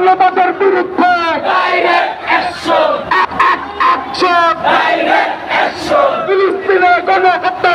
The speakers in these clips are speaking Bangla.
জনতাদের বিরুদ্ধে। ফিলিস্তিনের গণহত্যা।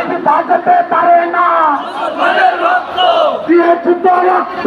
এটি বাঁচাতে পারে না। দিয়ে যুদ্ধ রক্ত।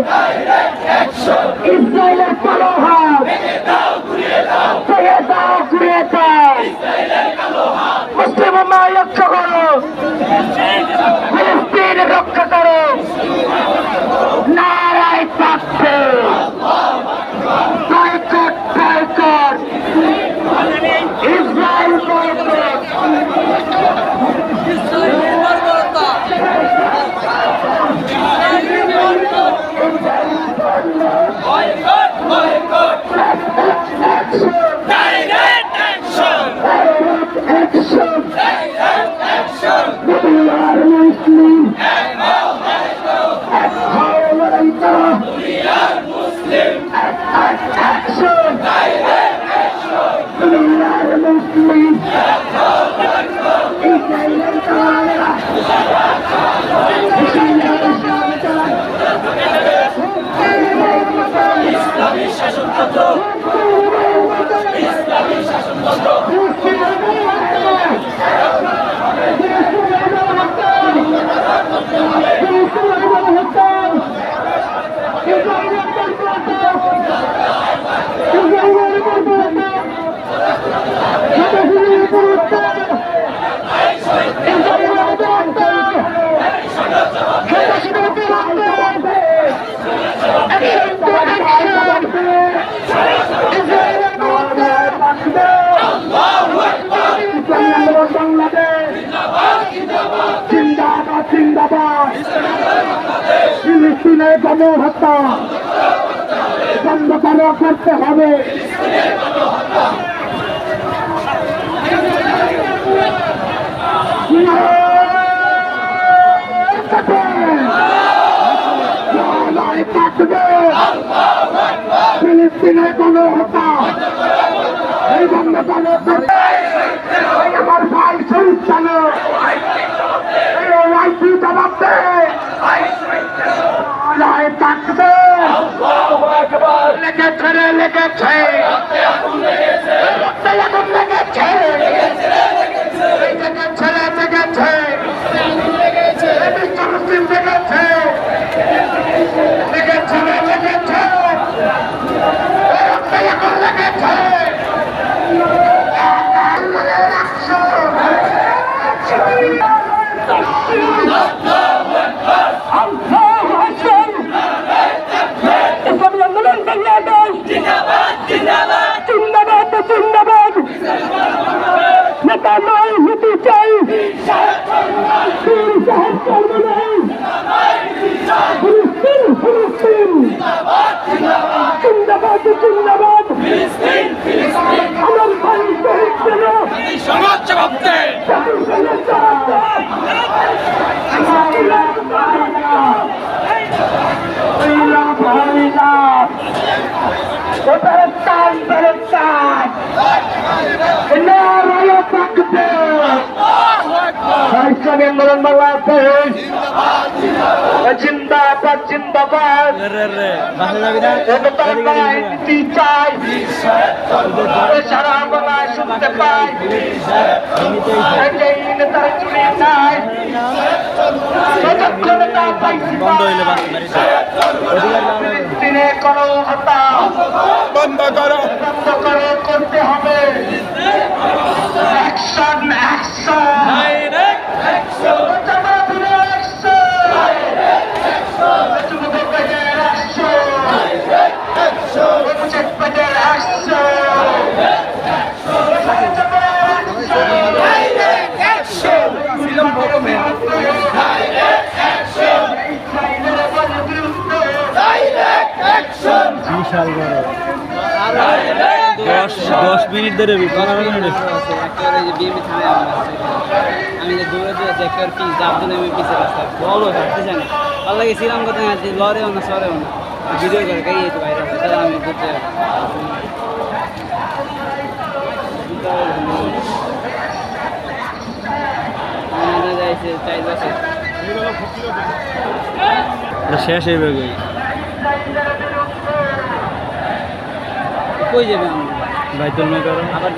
Extra! Israel Paloha! Let's go. হবে হত্যা বন্ধ কেন করতে হবে। ফিলিস্তিনে কোন হত্যা। এই বন্ধ আমার ভাই শহীদ কেন এই Oh, Palestine, Palestine! Oh, and now I'm on your back! ইসলামী আন্দোলন বাংলাদেশ। জিন্দাবাদ জিন্দাবাদ। নীতি চাই। সারা বাংলায় শুনতে পাই। নেতার চুরি নাই। যতক্ষণ তা পাইছি দিনে কোনো হত্যা বন্ধ করো। বন্ধ করে করতে হবে। দশ দশ মিনিট ধরে পনেরো মিনিট আমি যে দৌড়ে দৌড়ে যে একেবারে পিস জাপ দিলে আমি পিছিয়ে রাস্তা বলো থাকতে চাই না ভালো লাগে শ্রীরাম কথা লড়েও না সরেও না ভিডিও করে গাই যেতে বাইরে তাহলে আমি ঘুরতে শেষ হয়ে গেল কই যাবে আমরা? বাইতুল মেকর আবার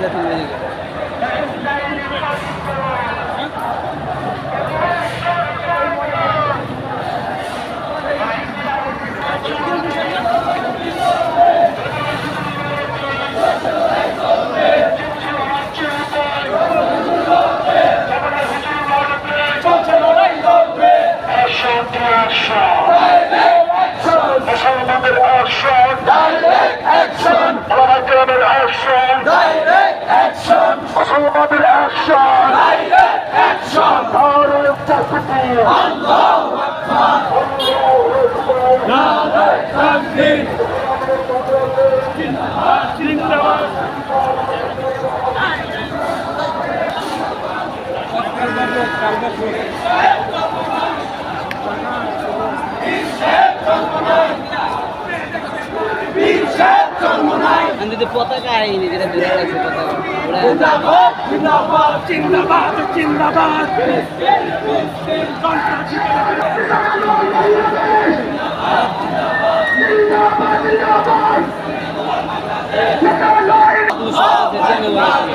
যদি পতাকা আইনি যেটা দূরে রাখছে পতাকা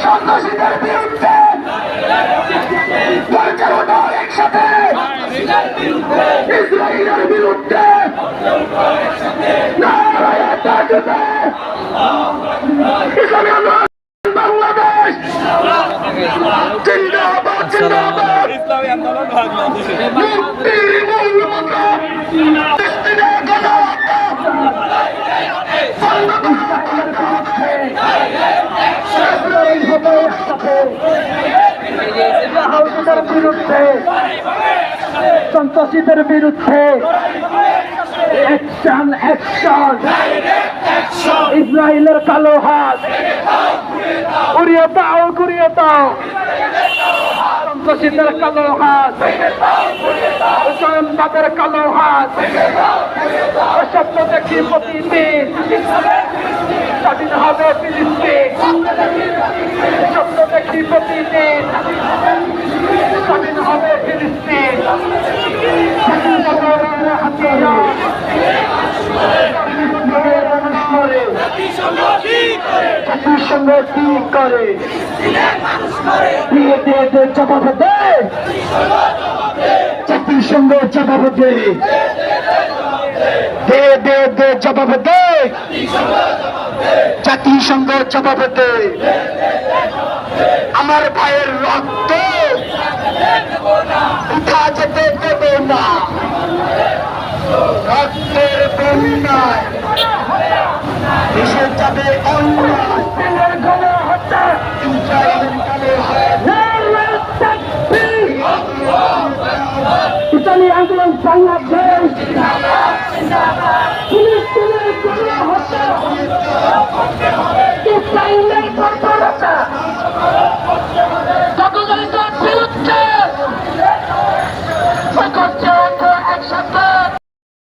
সন্ত্রাসীদের বিরুদ্ধে পরিচালনা একসাথে ইসরায়েলের বিরুদ্ধে বাংলাদেশ জিন্দাবাদ জিন্দাবাদ ইসলামী আন্দোলন বাংলাদেশে মুক্তির মূল মন্ত্র ফিলিস্তিনের গণহত্যা বন্ধ ইসরায়েল হবে একসাথে সন্ত্রাসীদের বিরুদ্ধে ইসরায়েলের কালো হাত। উড়িয়ে দাও ঘুরিয়ে দাও। সন্ত্রাসীদের কালো হাত। তাদের কালো হাত। স্বপ্ন দেখি প্রতিদিন। স্বাধীন হবে ফিলিস্তিন। স্বপ্ন দেখি প্রতিদিন স্বাধীন হবে ফিলিস্তিন স্বাধীনতার হাতিয়ার ফিলিস্তিনের মানুষ মরে কি করে। দিয়ে দে। জাতিসংঘ জবাব দে। দে দে দে জবাব দে। জাতিসংঘ জবাব দে। আমার ভাইয়ের রক্ত উঠা যেতে জিন্দাবাদ দেশ জিন্দাবাদ জিন্দাবাদ পুলিশ তুমি কোনো হত্যা করতে হবে ইসরায়েলের কর্তব্যটা সকলের